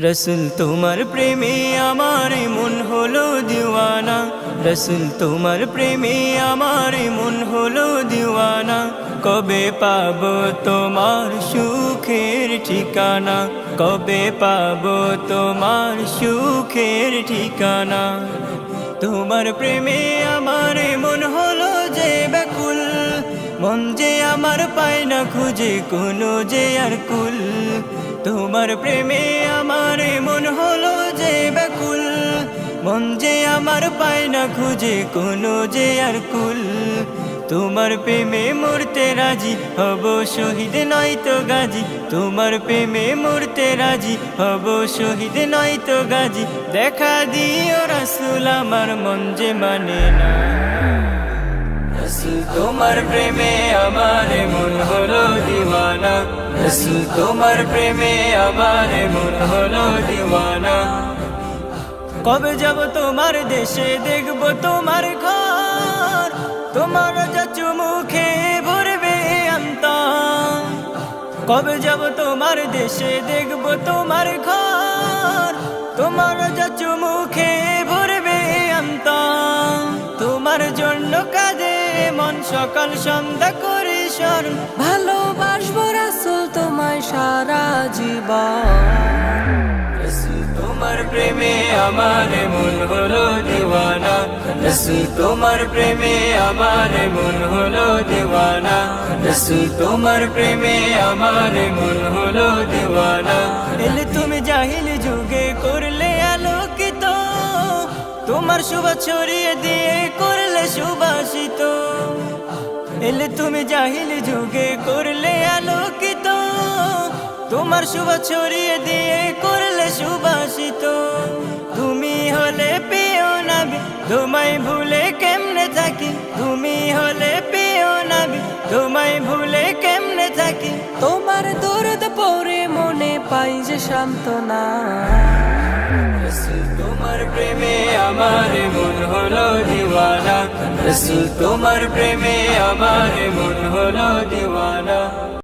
রসুল তোমার প্রেমে আমার মন হলো দিওয়ানা। রসুল তোমার প্রেমে আমার মন হলো দিওয়ানা। কবে পাব তোমার সুখের ঠিকানা? কবে পাব তোমার সুখের ঠিকানা? তোমার প্রেমে আমার মন হলো মন যে আমার পায় না খুঁজে, কোনো যে আর কুল। তোমার প্রেমে আমার মন হলো যে ব্যাকুল। মন যে আমার পায় না খুঁজে, কোনো যে আর কুল। তোমার প্রেমে মরতে রাজি হব শহীদ নয় তো গাজী। তোমার প্রেমে মরতে রাজি হব শহীদ নয় তো গাজী। দেখা দিও রাসুল, আমার মন যে মানে না। রসুল, তোমার প্রেমে আমার মন হলো দিওয়ানা। রসুল, তোমার প্রেমে আমার মন হলো দিওয়ানা। কবে যাব তোমার দেশে, দেখব তোমার ঘর। তোমার যা চুমুখে ভরবে অন্ত কবে যাব তোমার দেশে, দেখব তোমার ঘর। তোমার যা চুমুখে মন সকাল সন্ধ্যা করে স্মরণ। ভালোবাসবো রাসুল তোমায় সারা জীবন। তোমার প্রেমে আমার মন হলো দিওয়ানা। রসুল তোমার প্রেমে আমার মন হলো দিওয়ানা। রসুল তোমার প্রেমে আমার মন হলো দিওয়ানা। তুমি জাহিল যুগে আলোকিত তোমার শুভ ছড়িয়ে দিয়ে করলে সুবাসিত। এলে তুমি জাহিল যুগে করলে আলোকিত। তোমার শুভ ছড়িয়ে দিয়ে করলে সুবাসিত। তুমি হলে পেও নাবি, তোমায় ভুলে কেমনে থাকি? তুমি হলে পেও নাবি, তোমায় ভুলে কেমনে থাকি? তোমার দরদ পরে মনে পাই যে সান্ত্বনা। রসুল তোমার প্রেমে আমার মন হলো দিওয়ানা। রসুল তোমার প্রেমে আমার মন হলো দিওয়ানা।